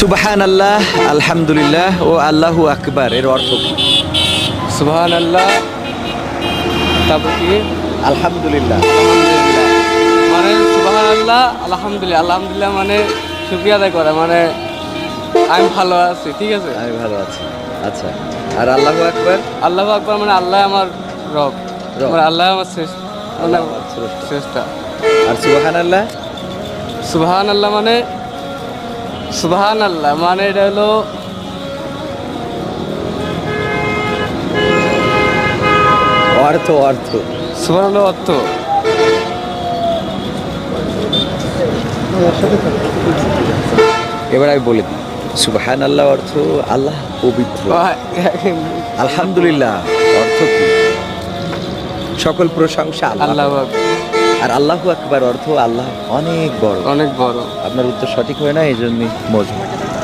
সুবাহান আল্লাহ আলহামদুলিল্লাহ ও আল্লাহু আকবার এর অর্থ কি? সুবহান আল্লাহ তারপর কি? আলহামদুলিল্লাহ। মানে সুবহান আল্লাহ আলহামদুলিল্লাহ আলহামদুলিল্লাহ মানে শুক্রিয়া আদায় করা মানে আমি ভালো আছি ঠিক আছে? আমি ভালো আছি। আচ্ছা আর আল্লাহু আকবার? আল্লাহ আকবর মানে আল্লাহ আমার রব রব। মানে আল্লাহ আমার শ্রেষ্ঠ মানে আল্লাহ আমার স্রষ্টা। শ্রেষ্ঠা। আর সুবাহান আল্লাহ সুবাহান আল্লাহ মানে আল্লাহ মানে এটা হলো অর্থ অর্থ। আল্লাহ অর্থ। এবার আমি বলে দিই সুবাহান আল্লাহ অর্থ আল্লাহ পবিত্র। আলহামদুলিল্লাহ অর্থ কি? সকল প্রশংসা আল্লাহ। আর আল্লাহ আকবার অর্থ আল্লাহ অনেক বড়। অনেক বড়। আপনার উত্তর সঠিক হয় না এই জন্যই মজবুত।